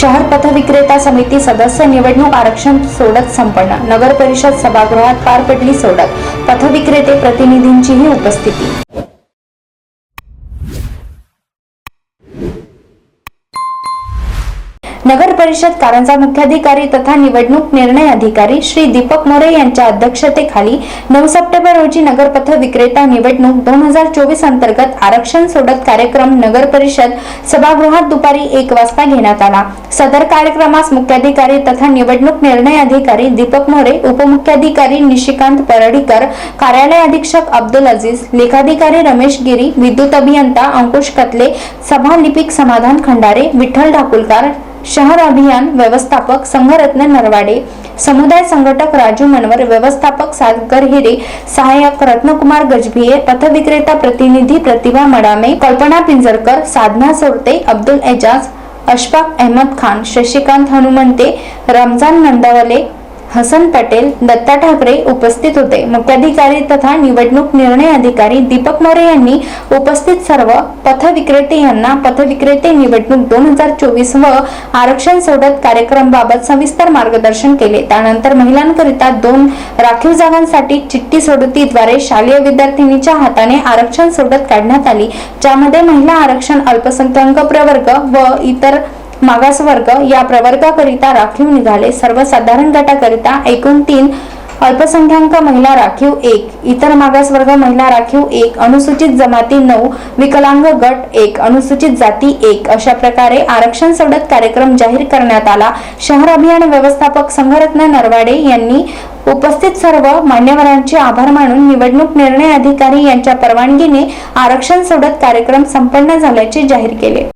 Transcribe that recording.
शहर पथविक्रेता समिती सदस्य निवडणूक आरक्षण सोडत संपन्न. नगर परिषद सभागृहात पार पडली सोडत. पथविक्रेते प्रतिनिधींचीही उपस्थिती. नगर परिषद कारंजा मुख्याधिकारी तथा निवडणूक निर्णय अधिकारी श्री दीपक मोरे यांच्या अध्यक्षतेखाली नऊ सप्टेंबर रोजी नगरपथ विक्रेता निवडणूक दोन हजार चोवीस अंतर्गत आरक्षण सोडत कार्यक्रम नगर परिषद सभागृहात दुपारी एक वाजता घेण्यात आला. सदर कार्यक्रमास मुख्याधिकारी तथा निवडणूक निर्णय अधिकारी दीपक मोरे उपमुख्याधिकारी निशिकांत परडीकर कार्यालय अधीक्षक अब्दुल अजीज लेखाधिकारी रमेश गिरी विद्युत अभियंता अंकुश कतले सभा लिपिक समाधान खंडारे विठ्ठल ढाकुलकार शहर अभियान व्यवस्थापक संघरत्न नरवाडे समुदाय संघटक राजू मनवर व्यवस्थापक सागर हिरे सहाय्यक रत्नकुमार गजभिये पथविक्रेता प्रतिनिधी प्रतिभा मडामे कल्पना पिंजरकर साधना सोरते अब्दुल एजाज अशफाक अहमद खान शशिकांत हनुमंते रमजान नंदावले हसन पटेल दत्ता ठाकरे उपस्थित होते. मुख्याधिकारी तथा निवडणूक निर्णय अधिकारी दीपक मोरे यांनी उपस्थित सर्व पथविक्रेते यांना पथविक्रेते निवडणूक दोन हजार चोवीस व आरक्षण सोडत कार्यक्रमाबाबत सविस्तर मार्गदर्शन केले. त्यानंतर महिलांकरिता दोन राखीव जागांसाठी चिठ्ठी सोडतीद्वारे शालेय विद्यार्थिनीच्या हाताने आरक्षण सोडत काढण्यात आली ज्यामध्ये महिला आरक्षण अल्पसंख्याक प्रवर्ग व इतर मागासवर्ग या प्रवर्गाकरिता राखीव निघाले. सर्वसाधारण गटाकरिता एकूण तीन अल्पसंख्याक महिला राखीव एक इतर मागासवर्ग महिला राखीव एक अनुसूचित जमाती नऊ विकलांग गट एक अनुसूचित जाती एक अशा प्रकारे आरक्षण सोडत कार्यक्रम जाहीर करण्यात आला. शहर अभियान व्यवस्थापक संघरत्न नरवाडे यांनी उपस्थित सर्व मान्यवरांचे आभार मानून निवडणूक निर्णय अधिकारी यांच्या परवानगीने आरक्षण सोडत कार्यक्रम संपन्न झाल्याचे जाहीर केले.